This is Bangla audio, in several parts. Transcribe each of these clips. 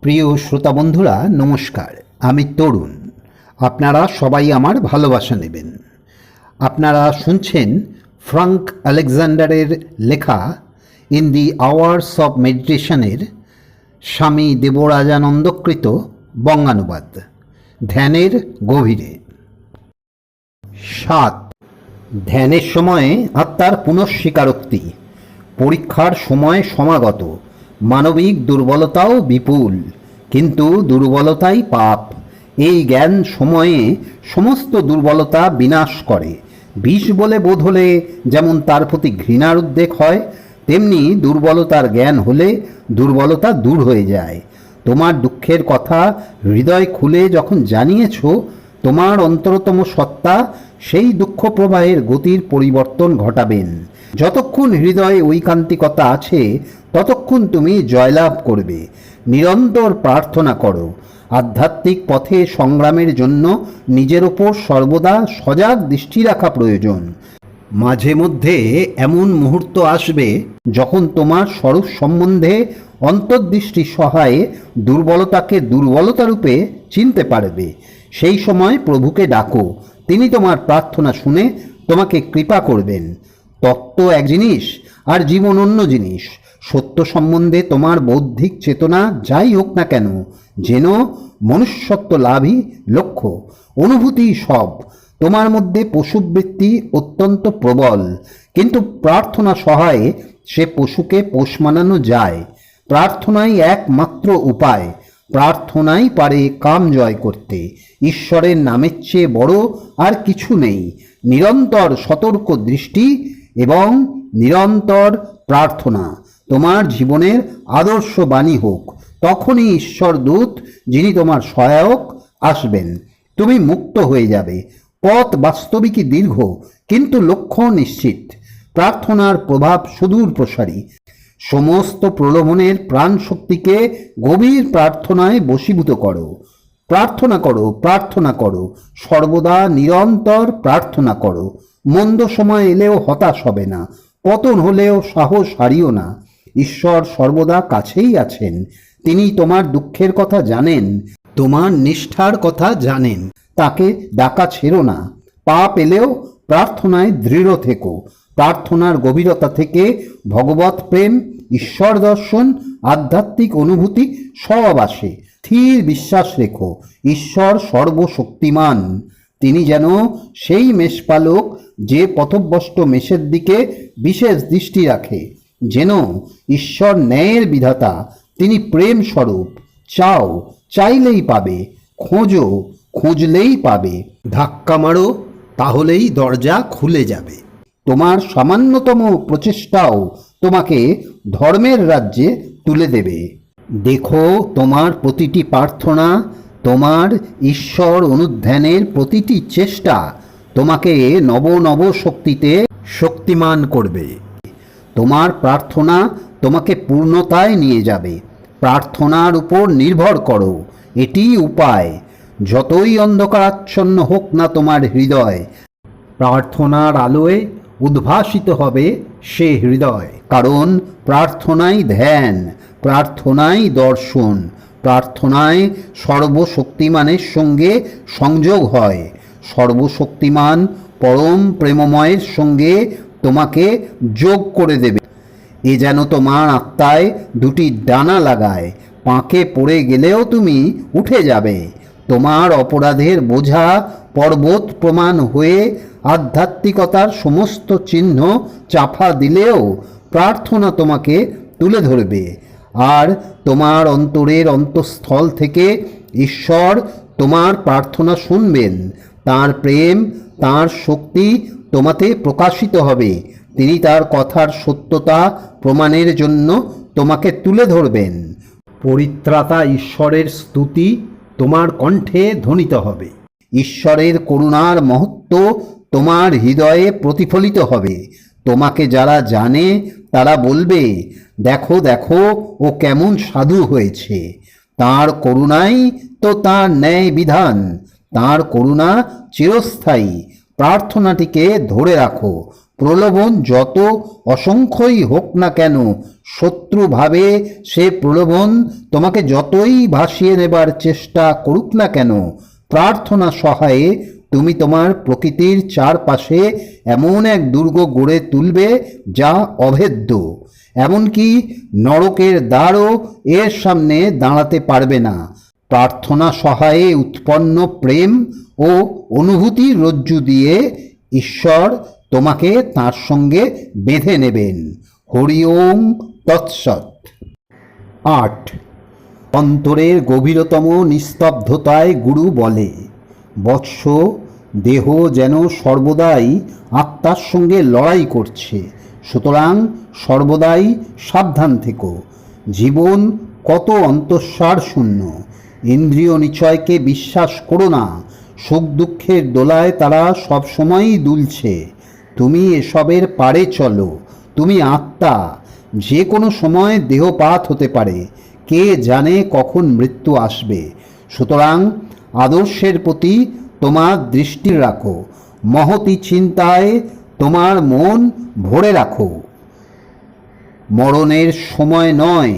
প্রিয় শ্রোতা বন্ধুরা, নমস্কার। আমি তরুণ। আপনারা সবাই আমার ভালোবাসা নেবেন। আপনারা শুনছেন ফ্রাঙ্ক আলেকজান্ডারের লেখা ইন দি আওয়ার্স অব মেডিটেশনের স্বামী দেবরাজানন্দকৃত বঙ্গানুবাদ, ধ্যানের গভীরে। সাত। ধ্যানের সময়ে আত্মার পুনঃস্বীকারোক্তি, পরীক্ষার সময় সমাগত মানবিক দুর্বলতাও বিপুল, কিন্তু দুর্বলতাই পাপ। এই জ্ঞান সময়ে সমস্ত দুর্বলতা বিনাশ করে। বিষ বলে বোধ হলে যেমন তার প্রতি ঘৃণার উদ্বেগ হয়, তেমনি দুর্বলতার জ্ঞান হলে দুর্বলতা দূর হয়ে যায়। তোমার দুঃখের কথা হৃদয় খুলে যখন জানিয়েছ, তোমার অন্তরতম সত্তা সেই দুঃখ প্রবাহের গতির পরিবর্তন ঘটাবেন। যতক্ষণ হৃদয়ে ঐকান্তিকতা আছে, ততক্ষণ তুমি জয়লাভ করবে। নিরন্তর প্রার্থনা করো। আধ্যাত্মিক পথে সংগ্রামের জন্য নিজের ওপর সর্বদা সজাগ দৃষ্টি রাখা প্রয়োজন। মাঝে মধ্যে এমন মুহূর্ত আসবে যখন তোমার স্বরূপ সম্বন্ধে অন্তর্দৃষ্টি সহায়ে দুর্বলতাকে দুর্বলতা রূপে চিনতে পারবে। সেই সময় প্রভুকে ডাকো। তিনি তোমার প্রার্থনা শুনে তোমাকে কৃপা করবেন। তত্ত্ব এক জিনিস আর জীবন অন্য জিনিস। সত্য সম্বন্ধে তোমার বৌদ্ধিক চেতনা যাই হোক না কেন, যেন মনুষ্যত্ব লাভই লক্ষ্য। অনুভূতি সব। তোমার মধ্যে পশুবৃত্তি অত্যন্ত প্রবল, কিন্তু প্রার্থনা সহায়ে সে পশুকে পোষ মানানো যায়। প্রার্থনাই একমাত্র উপায়। প্রার্থনাই পারে কাম জয় করতে। ঈশ্বরের নামের চেয়ে বড় আর কিছু নেই। নিরন্তর সতর্ক দৃষ্টি এবং নিরন্তর প্রার্থনা। তোমার জীবনের আদর্শ বাণী হোক, তখনই ঈশ্বর দূত যিনি তোমার সহায়ক, আসবেন। তুমি মুক্ত হয়ে যাবে। পথ বাস্তবিকই দীর্ঘ, কিন্তু লক্ষ্য নিশ্চিত। প্রার্থনার প্রভাব সুদূর প্রসারী। সমস্ত প্রলোভনের প্রাণ শক্তিকে গভীর প্রার্থনায় বশীভূত করো। প্রার্থনা করো প্রার্থনা করো। সর্বদা নিরন্তর প্রার্থনা করো। মন্দ সময় এলেও হতাশ হবে না, পতন হলেও সাহস হারিও না। ঈশ্বর সর্বদা কাছেই আছেন, তিনি তোমার দুঃখের কথা জানেন, তোমার নিষ্ঠার কথা জানেন। তাকে ডাকা ছেড়ো না, পাপ এলেও প্রার্থনায় দৃঢ় থেকো। প্রার্থনার গভীরতা থেকে ভগবত প্রেম, ঈশ্বর দর্শন, আধ্যাত্মিক অনুভূতি সব আসে। স্থির বিশ্বাস রেখো, ঈশ্বর সর্বশক্তিমান। তিনি যেন সেই মেষপালক যে পথভ্রষ্ট মেষের দিকে বিশেষ দৃষ্টি রাখে, যেন ঈশ্বর ন্যায়ের বিধাতা, তিনি প্রেম স্বরূপ, চাও, চাইলেই পাবে, খোঁজো, খুঁজলেই পাবে। ধাক্কা মারো, তাহলেই দরজা খুলে যাবে। তোমার সামান্যতম প্রচেষ্টাও তোমাকে ধর্মের রাজ্যে তুলে দেবে। দেখো তোমার প্রতিটি প্রার্থনা তোমার ঈশ্বর অনুধ্যানের প্রতিটি চেষ্টা তোমাকে নব নব শক্তিতে শক্তিমান করবে। তোমার প্রার্থনা তোমাকে পূর্ণতায় নিয়ে যাবে। প্রার্থনার উপর নির্ভর করো এটি উপায়। যতই অন্ধকারাচ্ছন্ন হোক না তোমার হৃদয় প্রার্থনার আলোয় উদ্ভাসিত হবে সে হৃদয়। কারণ প্রার্থনাই ধ্যান প্রার্থনাই দর্শন। প্রার্থনায় সর্বশক্তিমানের সঙ্গে সংযোগ হয়। সর্বশক্তিমান পরম প্রেমময়ের সঙ্গে তোমাকে যোগ করে দেবে। এ যেন তোমার আত্মায় দুটি ডানা লাগায়। পাঁকে পড়ে গেলেও তুমি উঠে যাবে। তোমার অপরাধের বোঝা পর্বত প্রমাণ হয়ে আধ্যাত্মিকতার সমস্ত চিহ্ন চাফা দিলেও প্রার্থনা তোমাকে তুলে ধরবে। আর তোমার অন্তরের অন্তঃস্থল থেকে ঈশ্বর তোমার প্রার্থনা শুনবেন। তার প্রেম, তার শক্তি তোমাতে প্রকাশিত হবে। তিনি তার কথার সত্যতা প্রমাণের জন্য তোমাকে তুলে ধরবেন। পরিত্রাতা ঈশ্বরের স্তুতি তোমার কণ্ঠে ধ্বনিত হবে। ঈশ্বরের করুণার মহত্ব তোমার হৃদয়ে প্রতিফলিত হবে। তোমাকে যারা জানে, তারা বলবে, দেখো দেখো, ও কেমন সাধু হয়েছে। তার করুণাই তো তার ন্যায় বিধান। তার করুণা চিরস্থায়ী। প্রার্থনাটিকে ধরে রাখো। প্রলোভন যত অসংখ্যই হোক না কেন, শত্রুভাবে সে প্রলোভন তোমাকে যতই ভাসিয়ে নেবার চেষ্টা করুক না কেন, প্রার্থনা সহায়ে তুমি তোমার প্রকৃতির চারপাশে এমন এক দুর্গ গড়ে তুলবে যা অভেদ্য। এমনকি নরকের দ্বারও এর সামনে দাঁড়াতে পারবে না। প্রার্থনা সহায়ে উৎপন্ন প্রেম ও অনুভূতির রজ্জু দিয়ে ঈশ্বর তোমাকে তার সঙ্গে বেঁধে নেবেন। হরি ওম তৎসৎ। আট। অন্তরের গভীরতম নিস্তব্ধতায় গুরু বলে বৎস দেহ যেন সর্বদাই আত্মার সঙ্গে লড়াই করছে। সুতরাং সর্বদাই সাবধান থেকো। জীবন কত অন্তঃসার শূন্য। ইন্দ্রিয় নিচয়কে বিশ্বাস করো না। সুখ দুঃখের দোলায় তারা সবসময়ই দুলছে। তুমি এসবের পারে চলো। তুমি আত্মা। যে কোনো সময় দেহপাত হতে পারে। কে জানে কখন মৃত্যু আসবে। সুতরাং আদর্শের প্রতি তোমার দৃষ্টি রাখো। মহতি চিন্তায় তোমার মন ভরে রাখো। মরণের সময় নয়,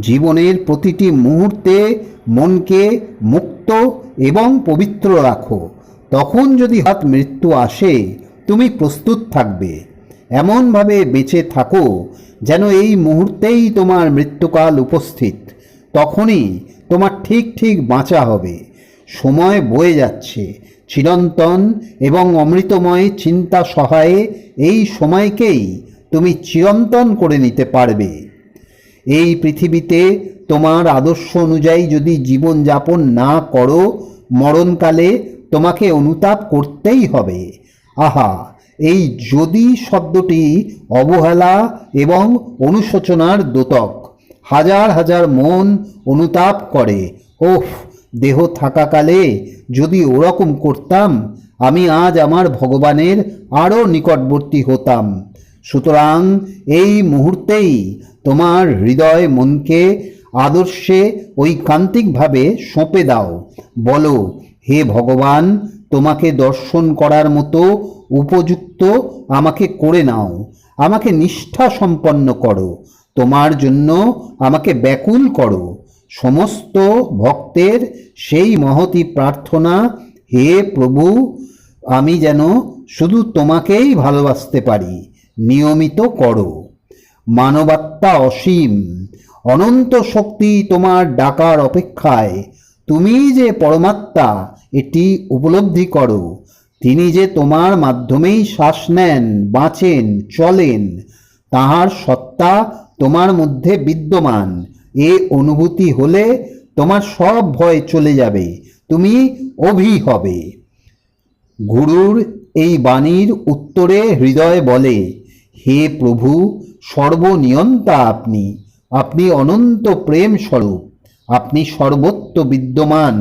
জীবনের প্রতিটি মুহূর্তে মনকে মুক্ত এবং পবিত্র রাখো। তখন যদি হাত মৃত্যু আসে, তুমি প্রস্তুত থাকবে। এমনভাবে বেঁচে থাকো যেন এই মুহূর্তেই তোমার মৃত্যুকাল উপস্থিত। তখনই তোমার ঠিক ঠিক বাঁচা হবে। সময় বয়ে যাচ্ছে। চিরন্তন এবং অমৃতময় চিন্তা সহায়ে এই সময়কেই তুমি চিরন্তন করে নিতে পারবে। এই পৃথিবীতে তোমার আদর্শ অনুযায়ী যদি জীবনযাপন না করো, মরণকালে তোমাকে অনুতাপ করতেই হবে। আহা, এই যদি শব্দটি অবহেলা এবং অনুশোচনার দোতক। হাজার হাজার মন অনুতাপ করে। ওফ দেহ থাকাকালে যদি ওরকম করতাম, আমি আজ আমার ভগবানের আরও নিকটবর্তী হতাম। সুতরাং এই মুহূর্তেই তোমার হৃদয় মনকে আদর্শে ঐকান্তিকভাবে সঁপে দাও। বলো, হে ভগবান, তোমাকে দর্শন করার মতো উপযুক্ত আমাকে করে নাও। আমাকে নিষ্ঠা সম্পন্ন করো। তোমার জন্য আমাকে ব্যাকুল করো। সমস্ত ভক্তের সেই মহতি প্রার্থনা, হে প্রভু, আমি যেন শুধু তোমাকেই ভালোবাসতে পারি, নিয়মিত করো। মানবাত্মা অসীম, অনন্ত শক্তি তোমার ডাকার অপেক্ষায়, তুমি যে পরমাত্মা, এটি উপলব্ধি করো। তিনি যে তোমার মাধ্যমেই শ্বাস নেন, বাঁচেন, চলেন, তাহার সত্তা তোমার মধ্যে বিদ্যমান। এ অনুভূতি হলে তোমার সব ভয় চলে যাবে, তুমি অভি হবে। গুরুর এই বাণীর উত্তরে হৃদয় বলে, হে প্রভু, সর্বনিয়ন্তা আপনি আপনি অনন্ত প্রেম স্বরূপ, আপনি সর্বত্র বিদ্যমান।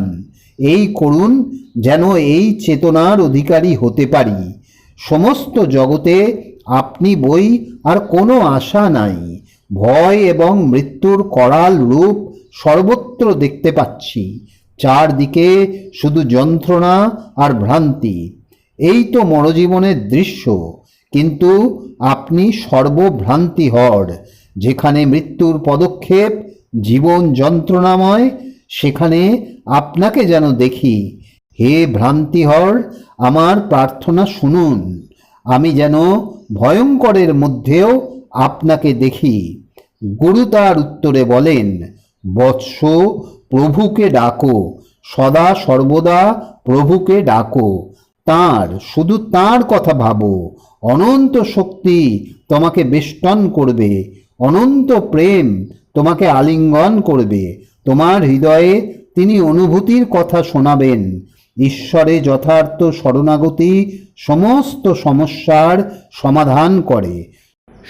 এই করুন যেন এই চেতনার অধিকারী হতে পারি। সমস্ত জগতে আপনি বই আর কোনো আশা নাই ভয় এবং মৃত্যুর করাল রূপ সর্বত্র দেখতে পাচ্ছি। চারদিকে শুধু যন্ত্রণা আর ভ্রান্তি। এই তো মরজীবনের দৃশ্য। কিন্তু আপনি সর্বভ্রান্তি হর যেখানে মৃত্যুর পদক্ষেপ, জীবন যন্ত্রণাময়, সেখানে আপনাকে যেন দেখি। হে ভ্রান্তিহর, আমার প্রার্থনা শুনুন। আমি যেন ভয়ঙ্করের মধ্যেও আপনাকে দেখি। গুরু তার উত্তরে বলেন, বৎস প্রভুকে ডাকো, সদা সর্বদা প্রভুকে ডাকো। তার, শুধু তার কথা ভাবো। অনন্ত শক্তি তোমাকে বেষ্টন করবে, অনন্ত প্রেম তোমাকে আলিঙ্গন করবে। তোমার হৃদয়ে তিনি অনুভূতির কথা শোনাবেন। ঈশ্বরে যথার্থ শরণাগতি সমস্ত সমস্যার সমাধান করে।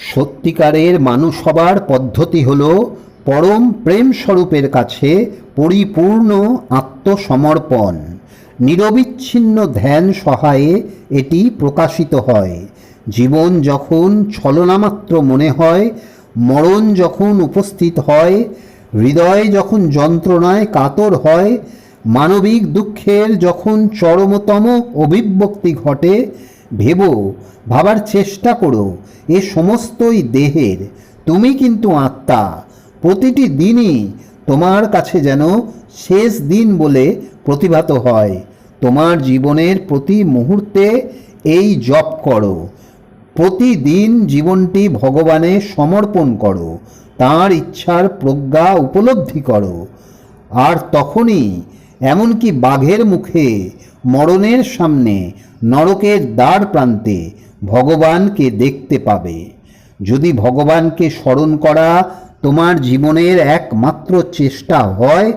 সত্যিকারের মানুষ হবার পদ্ধতি হল পরম প্রেম স্বরূপের কাছে পরিপূর্ণ আত্মসমর্পণ। নিরবিচ্ছিন্ন ধ্যান সহায়ে এটি প্রকাশিত হয়। জীবন যখন ছলনামাত্র মনে হয়, মরণ যখন উপস্থিত হয়, হৃদয় যখন যন্ত্রণায় কাতর হয়, মানবিক দুঃখের যখন চরমতম অভিব্যক্তি ঘটে ভেবো, ভাবার চেষ্টা করো, এ সমস্তই দেহের। তুমি কিন্তু আত্মা। প্রতিটি দিনই তোমার কাছে যেন শেষ দিন বলে প্রতিভাত হয়। তোমার জীবনের প্রতি মুহূর্তে এই জপ করো। প্রতিদিন জীবনটি ভগবানে সমর্পণ করো। তার ইচ্ছার প্রজ্ঞা উপলব্ধি করো। আর তখনই এমনকি বাঘের মুখে, মরণের সামনে, নরকের দ্বার প্রান্তে ভগবানকে দেখতে পাবে। যদি ভগবানকে স্মরণ করা তোমার জীবনের একমাত্র চেষ্টা হয়,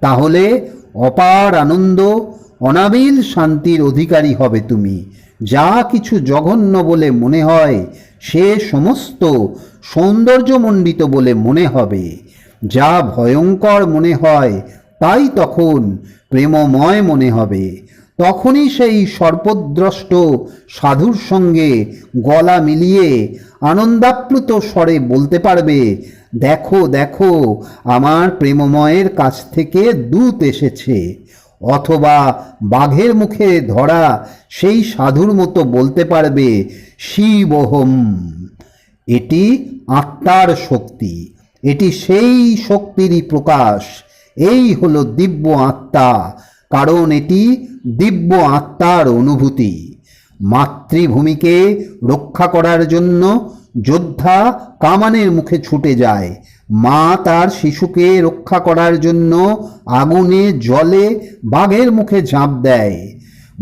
তাহলে অপার আনন্দ, অনাবিল শান্তির অধিকারী হবে তুমি। যা কিছু জঘন্য বলে মনে হয়, সে সমস্ত সৌন্দর্যমণ্ডিত বলে মনে হবে। যা ভয়ঙ্কর মনে হয় তাই তখন প্রেমময় মনে হবে। তখনই সেই সর্পদ্রষ্ট সাধুর সঙ্গে গলা মিলিয়ে আনন্দাপ্লুত স্বরে বলতে পারবে, দেখো দেখো, আমার প্রেমময়ের কাছ থেকে দূত এসেছে। অথবা বাঘের মুখে ধরা সেই সাধুর মতো বলতে পারবে, শিবহম। এটি আত্মার শক্তি, এটি সেই শক্তিরই প্রকাশ। এই হলো দিব্য আত্মা, কারণ এটি দিব্য আত্মার অনুভূতি। মাতৃভূমিকে রক্ষা করার জন্য যোদ্ধা কামানের মুখে ছুটে যায়। মা তার শিশুকে রক্ষা করার জন্য আগুনে, জলে, বাঘের মুখে ঝাঁপ দেয়।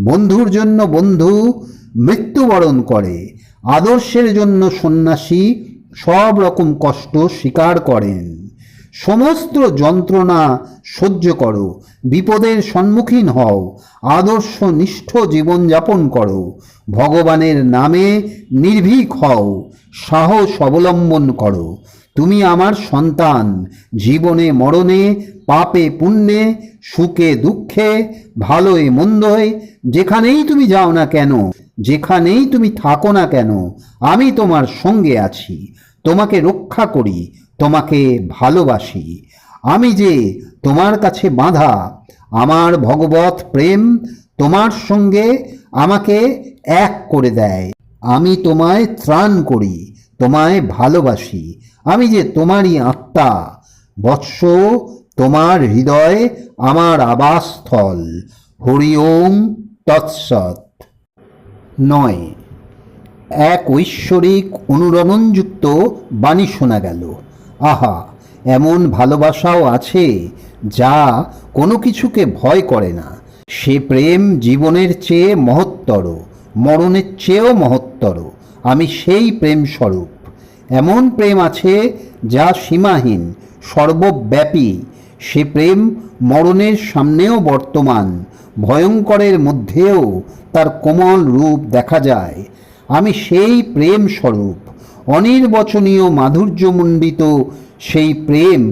বন্ধুর জন্য বন্ধু মৃত্যুবরণ করে। আদর্শের জন্য সন্ন্যাসী সব রকম কষ্ট স্বীকার করেন। সমস্ত যন্ত্রণা সহ্য করো, বিপদের সম্মুখীন হও, আদর্শ নিষ্ঠ জীবনযাপন করো, ভগবানের নামে নির্ভীক হও, সাহস অবলম্বন করো। তুমি আমার সন্তান, জীবনে মরণে, পাপে পুণ্যে, সুখে দুঃখে, ভালোয় মন্দয়, যেখানেই তুমি যাও না কেন, যেখানেই তুমি থাকো না কেন, আমি তোমার সঙ্গে আছি, তোমাকে রক্ষা করি তোমাকে ভালোবাসি। আমি যে তোমার কাছে বাঁধা, আমার ভগবত প্রেম তোমার সঙ্গে আমাকে এক করে দেয়। আমি তোমায় ত্রাণ করি, তোমায় ভালোবাসি। আমি যে তোমারই আত্মা, বৎস তোমার হৃদয় আমার আবাসস্থল। হরি ওম তৎসৎ। নয়। এক ঐশ্বরিক অনুরণনযুক্ত বাণী শোনা গেল। আহা, এমন ভালোবাসাও আছে যা কোনো কিছুকে ভয় করে না। সে প্রেম জীবনের চেয়ে মহত্তর, মরণের চেয়েও মহত্তর। আমি সেই প্রেম স্বরূপ এমন প্রেম আছে যা সীমাহীন, সর্বব্যাপী। সে প্রেম মরণের সামনেও বর্তমান, ভয়ঙ্করের মধ্যেও তার কোমল রূপ দেখা যায়। আমি সেই প্রেম স্বরূপ অনির্বচনীয় মাধুর্যমণ্ডিত সেই প্রেম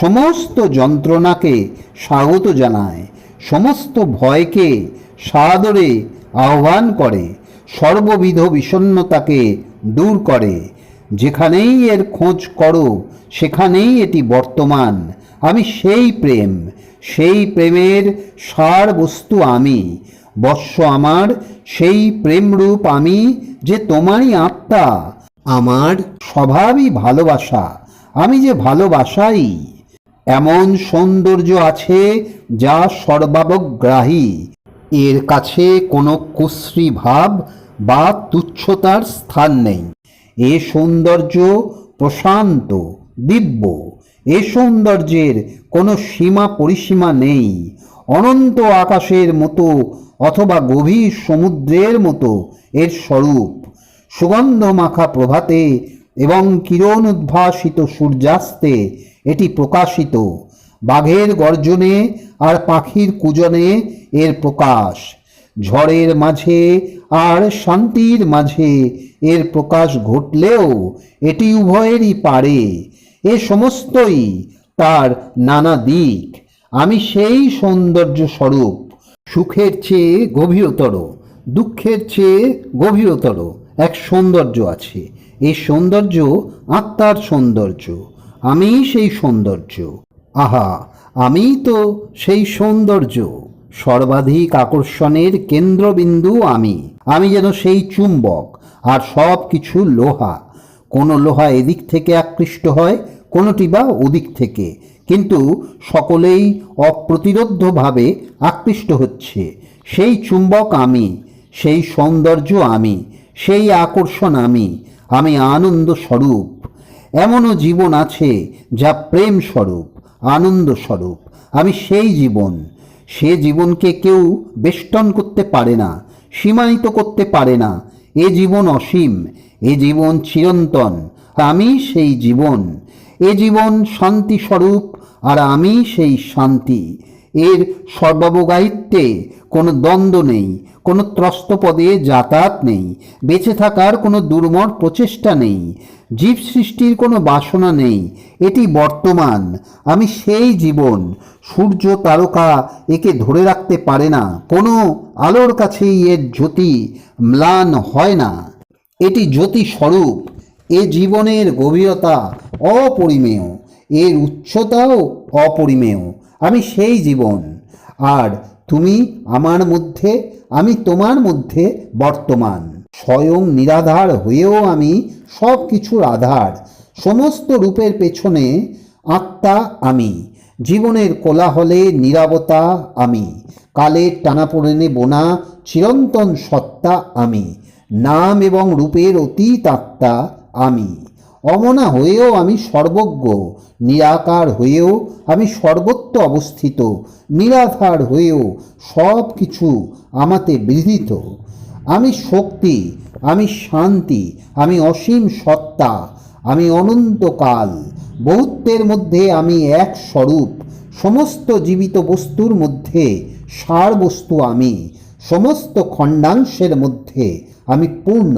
সমস্ত যন্ত্রণাকে স্বাগত জানায়, সমস্ত ভয়কে সাদরে আহ্বান করে, সর্ববিধ বিষণ্ণতাকে দূর করে। যেখানেই এর খোঁজ করো, সেখানেই এটি বর্তমান। আমি সেই প্রেম, সেই প্রেমের সার বস্তু আমি। বৎস আমার সেই প্রেমরূপ আমি যে তোমারই আত্মা। আমার স্বভাবই ভালোবাসা। আমি যে ভালোবাসাই, এমন সৌন্দর্য আছে যা সর্বাবগ্রাহী। এর কাছে কোনো কুশ্রী ভাব বা তুচ্ছতার স্থান নেই। এ সৌন্দর্য প্রশান্ত, দিব্য। এ সৌন্দর্যের কোনো সীমা পরিসীমা নেই। অনন্ত আকাশের মতো অথবা গভীর সমুদ্রের মতো এর স্বরূপ। সুগন্ধ মাখা প্রভাতে এবং কিরণ উদ্ভাসিত সূর্যাস্তে এটি প্রকাশিত। বাঘের গর্জনে আর পাখির কুজনে এর প্রকাশ। ঝড়ের মাঝে আর শান্তির মাঝে এর প্রকাশ ঘটলেও এটি উভয়েরই পারে। এ সমস্তই তার নানা দিক। আমি সেই সৌন্দর্য স্বরূপ, সুখের চেয়ে গভীরতর, দুঃখের চেয়ে গভীরতর। এক সৌন্দর্য আছে। এই সৌন্দর্য আত্মার সৌন্দর্য আমি সেই সৌন্দর্য। আহা আমি তো সেই সৌন্দর্য। সর্বাধিক আকর্ষণের কেন্দ্রবিন্দু আমি। আমি যেন সেই চুম্বক আর সব কিছু লোহা। কোনো লোহা এদিক থেকে আকৃষ্ট হয়, কোনোটি বা ওদিক থেকে। কিন্তু সকলেই অপ্রতিরোধ্যভাবে আকৃষ্ট হচ্ছে। সেই চুম্বক আমি, সেই সৌন্দর্য আমি। সেই আকর্ষণ আমি আমি আনন্দ স্বরূপ এমনও জীবন আছে যা প্রেম স্বরূপ আনন্দ স্বরূপ আমি সেই জীবন, সে জীবনকে কেউ বেষ্টন করতে পারে না, সীমায়িত করতে পারে না। এ জীবন অসীম, এ জীবন চিরন্তন, আমি সেই জীবন। এ জীবন শান্তি স্বরূপ আর আমি সেই শান্তি। এর সর্বাবগায়িত্বে কোনো দ্বন্দ্ব নেই কোনো ত্রস্ত পদে যাতায়াত নেই, বেঁচে থাকার কোনো দুর্মর প্রচেষ্টা নেই, জীব সৃষ্টির কোনো বাসনা নেই, এটি বর্তমান, আমি সেই জীবন, সূর্য তারকা একে ধরে রাখতে পারে না, কোনো আলোর কাছেই এর জ্যোতি ম্লান হয় না। এটি জ্যোতি স্বরূপ এ জীবনের গভীরতা অপরিমেয়, এর উচ্চতাও অপরিমেয়, আমি সেই জীবন, আর তুমি আমার মধ্যে আমি তোমার মধ্যে বর্তমান। স্বয়ং নিরাধার হয়েও আমি সব কিছুর আধার। সমস্ত রূপের পেছনে আত্মা আমি। জীবনের কোলাহলে নিরাবতা আমি। কালের টানাপোড়েনে বোনা চিরন্তন সত্তা আমি। নাম এবং রূপের অতীত আত্মা আমি। অমনা হয়েও আমি সর্বজ্ঞ, নিরাকার হয়েও আমি সর্বত্র অবস্থিত নিরাধার হয়েও সব কিছু আমাতে বিধিত আমি শক্তি, আমি শান্তি, আমি অসীম সত্তা, আমি অনন্তকাল, বহুত্বের মধ্যে আমি এক স্বরূপ, সমস্ত জীবিত বস্তুর মধ্যে সার বস্তু আমি, সমস্ত খণ্ডাংশের মধ্যে আমি পূর্ণ।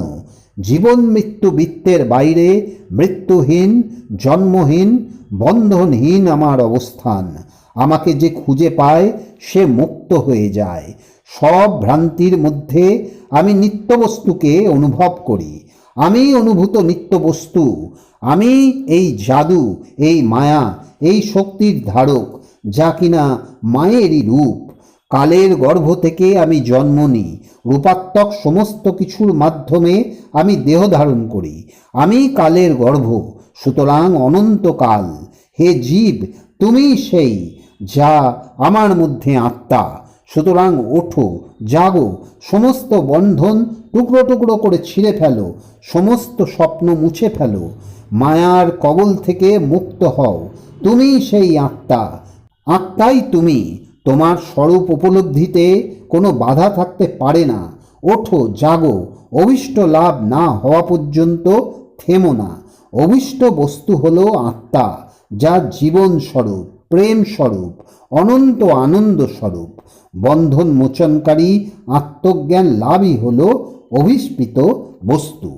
জীবন মৃত্যু বৃত্তের বাইরে, মৃত্যুহীন, জন্মহীন, বন্ধনহীন আমার অবস্থান। আমাকে যে খুঁজে পায়, সে মুক্ত হয়ে যায়। সব ভ্রান্তির মধ্যে আমি নিত্যবস্তুকে অনুভব করি। আমি অনুভূত নিত্যবস্তু। আমি এই জাদু, এই মায়া, এই শক্তির ধারক, যা কিনা মায়েরই রূপ। কালের গর্ভ থেকে আমি জন্ম নিই। রূপাত্মক সমস্ত কিছুর মাধ্যমে আমি দেহ ধারণ করি। আমি কালের গর্ভ, সুতরাং অনন্তকাল। হে জীব, তুমি সেই যা আমার মধ্যে আত্মা। সুতরাং ওঠো, জাগো, সমস্ত বন্ধন টুকরো টুকরো করে ছিঁড়ে ফেলো, সমস্ত স্বপ্ন মুছে ফেলো। মায়ার কবল থেকে মুক্ত হও। তুমি সেই আত্মা। আত্মাই তুমি। তোমার স্বরূপ উপলব্ধিতে কোনো বাধা থাকতে পারে না। ওঠো, জাগো, অভিষ্ট লাভ না হওয়া পর্যন্ত থেমো না। অভিষ্ট বস্তু হলো আত্মা, যা জীবন স্বরূপ, প্রেম স্বরূপ, অনন্ত আনন্দ স্বরূপ। বন্ধন মোচনকারী, আত্মজ্ঞান লাভই হলো অভিস্পিত বস্তু।